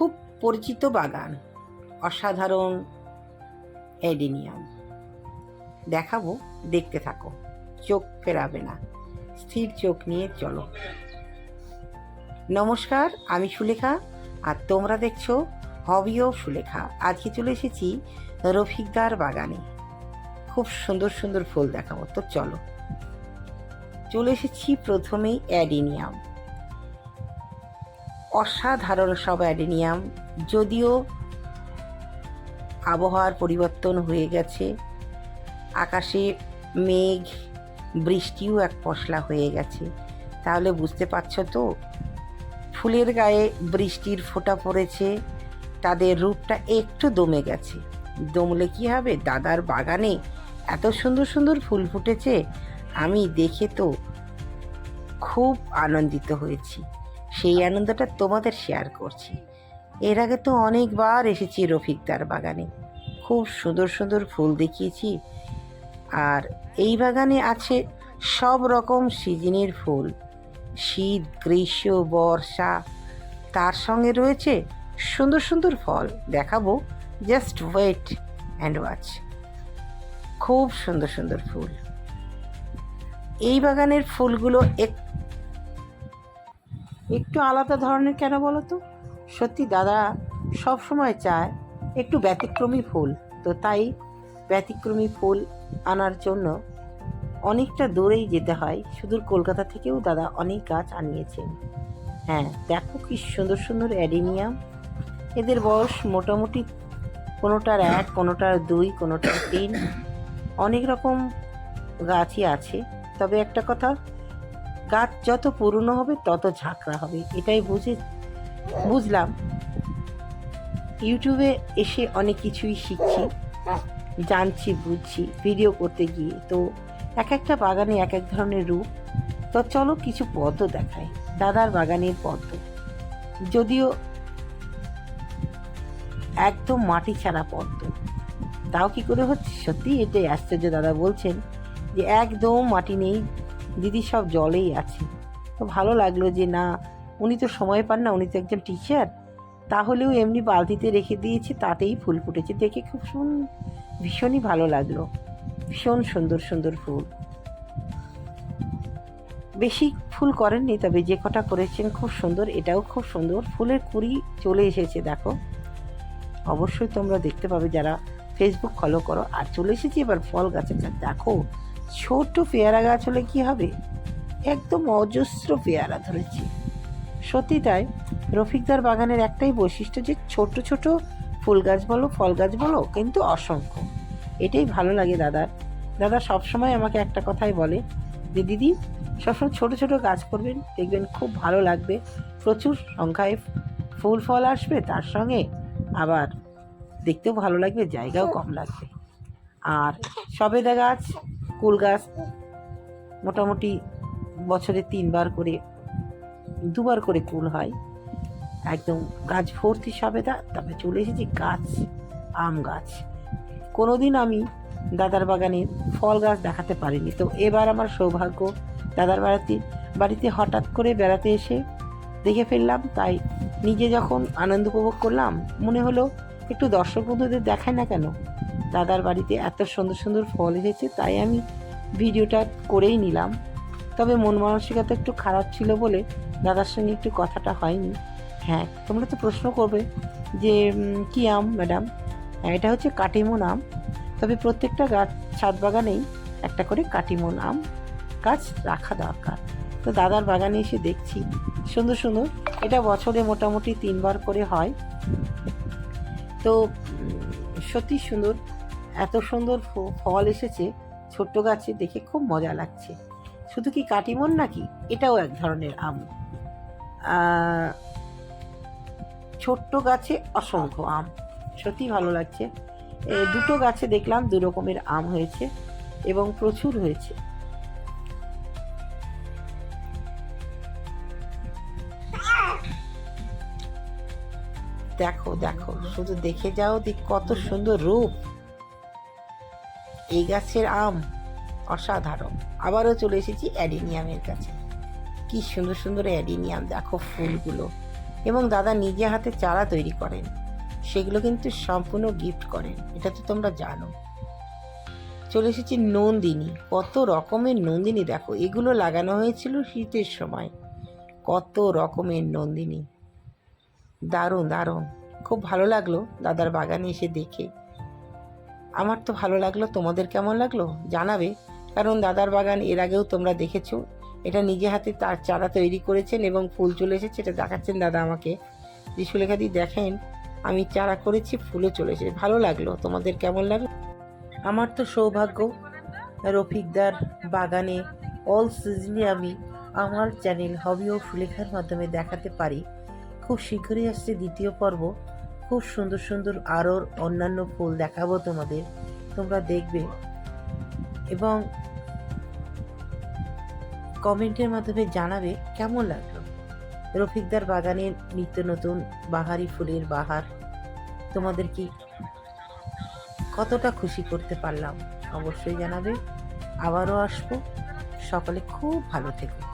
খুব পরিচিত বাগান, অসাধারণ এডিনিয়াম। দেখাবো, দেখতে থাকো, চোখ ফেরাবে না, স্থির চোখ নিয়ে চলো। নমস্কার, আমি সুলেখা, আর তোমরা দেখছ হবিও সুলেখা। আজকে চলে এসেছি রফিকদার বাগানে। খুব সুন্দর সুন্দর ফুল দেখাবো, তো চলো। চলে এসেছি প্রথমেই অ্যাডিনিয়াম অসাধারণ সব অ্যাডিনিয়াম, যদিও আবহাওয়ার পরিবর্তন হয়ে গেছে। আকাশে মেঘ, বৃষ্টিও এক পশলা হয়ে গেছে। তাহলে বুঝতে পারছ তো? ফুলের গায়ে বৃষ্টির ফোঁটা পড়েছে, তাদের রূপটা একটু দমে গেছে। দমলে কি হবে? দাদার বাগানে এত সুন্দর সুন্দর ফুল ফুটেছে, আমি দেখে তো খুব আনন্দিত হয়েছি। সেই আনন্দটা তোমাদের শেয়ার করছি। এর আগে তো অনেকবার এসেছি রফিকদার বাগানে। খুব সুন্দর সুন্দর ফুল দেখিয়েছি। আর এই বাগানে আছে সব রকম সিজনের ফুল। শীত, গ্রীষ্ম, বর্ষা, তার সঙ্গে রয়েছে সুন্দর সুন্দর ফল। দেখাবো জাস্ট ওয়েট অ্যান্ড ওয়াচ খুব সুন্দর সুন্দর ফুল। এই বাগানের ফুলগুলো একটু আলাদা ধরনের কেন বলো তো? সত্যি দাদা সব সময় চায় একটু ব্যতিক্রমী ফুল। তো তাই ব্যতিক্রমী ফুল আনার জন্য অনেকটা দূরেই যেতে হয়। সুদূর কলকাতা থেকেও দাদা অনেক গাছ আনিয়েছেন। হ্যাঁ দেখো কি সুন্দর সুন্দর অ্যাডিনিয়াম এদের বয়স মোটামুটি কোনোটার এক, কোনোটার দুই, কোনোটার তিন। অনেক রকম গাছই আছে। তবে একটা কথা গাছ যত পুরনো হবে, তত ঝাঁকড়া হবে। এটাই বুঝে বুঝলাম। ইউটিউবে এসে অনেক কিছুই শিখছি, জানছি, বুঝছি, ভিডিও করতে গিয়ে। তো এক একটা বাগানে এক এক ধরনের রূপ। তো চলো কিছু পদ্ম দেখাই। দাদার বাগানের পদ্ম। যদিও একদম মাটি ছাড়া পদ্ম। তাও কি করে হচ্ছে? সত্যি এটাই আশ্চর্য দাদা বলছেন যে, একদম মাটি নেই দিদি সব জলেই আছে। তো ভালো লাগল যে না, উনি তো সময় পান না, উনি তো একজন টিচার তাহলেও এমনি বালতিতে রেখে দিয়েছে, তাতেই ফুল ফুটেছে। দেখে খুব সুন, ভীষণই ভালো লাগল। ভীষণ সুন্দর সুন্দর ফুল। বেশি ফুল করেননি, তবে যে কটা করেছেন খুব সুন্দর। এটাও খুব সুন্দর। ফুলের কুড়ি চলে এসেছে, দেখো। অবশ্যই তোমরা দেখতে পাবে যারা ফেসবুক ফলো করো। আর চলে এসেছি এবার ফল গাছের দেখো ছোট্ট পেয়ারা গাছ হলে কি হবে? একদম অজস্র পেয়ারা ধরেছি। সত্যি তাই, রফিকদার বাগানের একটাই বৈশিষ্ট্য যে ছোট ছোট ফুল গাছ বলো, ফল গাছ বলো, কিন্তু অসংখ্য। এটাই ভালো লাগে দাদার দাদা সবসময় আমাকে একটা কথাই বলে যে, দিদি, সবসময় ছোট ছোট গাছ করবেন, দেখবেন খুব ভালো লাগবে। প্রচুর সংখ্যায় ফুল ফল আসবে, তার সঙ্গে আবার দেখতেও ভালো লাগবে, জায়গাও কম লাগবে। আর সবেদা গাছ কুল গাছ মোটামুটি বছরে তিনবার করে, দুবার করে কুল হয়। একদম গাছ ভর্তি সবেদা, তারপরে চলে এসেছি গাছ, আম গাছ। কোনোদিন আমি দাদার বাগানে ফল গাছ দেখাতে পারিনি। তো এবার আমার সৌভাগ্য দাদার বাড়িতে বাড়িতে হঠাৎ করে বেড়াতে এসে দেখে ফেললাম, তাই নিজে যখন আনন্দ উপভোগ করলাম, মনে হলো একটু দর্শক বন্ধুদের দেখায় না কেন? দাদার বাড়িতে এত সুন্দর সুন্দর ফল এসেছে, তাই আমি ভিডিওটা করেই নিলাম। তবে মন মানসিকতা একটু খারাপ ছিল বলে দাদার সঙ্গে একটু কথাটা হয়নি। হ্যাঁ তোমরা তো প্রশ্ন করবে যে কি আম, ম্যাডাম? হ্যাঁ এটা হচ্ছে কাটিমন আম। তবে প্রত্যেকটা গাছ ছাদ বাগানেই একটা করে কাটিমন আম গাছ রাখা দরকার। তো দাদার বাগানে এসে দেখছি, সুন্দর সুন্দর। এটা বছরে মোটামুটি তিনবার করে হয়। তো সত্যি সুন্দর। এত সুন্দর ফল এসেছে, ছোট্ট গাছে দেখে খুব মজা লাগছে। শুধু কি কাটিমন নাকি? এটাও এক ধরনের আম। ছোট্ট গাছে অসংখ্য আম। সত্যি ভালো লাগছে। দুটো গাছে দেখলাম দু রকমের আম হয়েছে এবং প্রচুর হয়েছে। দেখো দেখো, শুধু দেখে যাও দেখ কত সুন্দর রূপ। এই গাছের আম অসাধারণ। আবারও চলে এসেছি অ্যাডিনিয়ামের কাছে। কি সুন্দর সুন্দর অ্যাডিনিয়াম, দেখো ফুলগুলো। এবং দাদা নিজে হাতে চারা তৈরি করেন। সেগুলো কিন্তু সম্পূর্ণ গিফট করেন। এটা তো তোমরা জানো। চলে এসেছি নন্দিনী। কত রকমের নন্দিনী, দেখো। এগুলো লাগানো হয়েছিল শীতের সময়। কত রকমের নন্দিনী। দারুণ দারুণ। খুব ভালো লাগল দাদার বাগানে এসে দেখে। আমার তো ভালো লাগল, তোমাদের কেমন লাগল? জানাবে। কারণ দাদার বাগান এর আগেও তোমরা দেখেছ। এটা নিজে হাতে তার চারা তৈরি করেছেন এবং ফুল চলে এসেছে, এটা দেখাচ্ছেন দাদা আমাকে। যে সুলেখাদি দেখেন, আমি চারা করেছি, ফুলও চলে এসেছে। ভালো লাগল, তোমাদের কেমন লাগল? আমার তো সৌভাগ্য, রফিকদার বাগানে অল সিজনে আমি আমার চ্যানেল হবি ও সুলেখার মাধ্যমে দেখাতে পারি। খুব শীঘ্রই আসছে দ্বিতীয় পর্ব। খুব সুন্দর সুন্দর আরও অন্যান্য ফুল দেখাবো তোমাদের। তোমরা দেখবে। এবং কমেন্টের মাধ্যমে জানাবে কেমন লাগল। রফিকদার বাগানের নিত্য নতুন বাহারি ফুলের বাহার। তোমাদের কি কতটা খুশি করতে পারলাম? অবশ্যই জানাবে। আবারও আসব। সকলে খুব ভালো থেকো।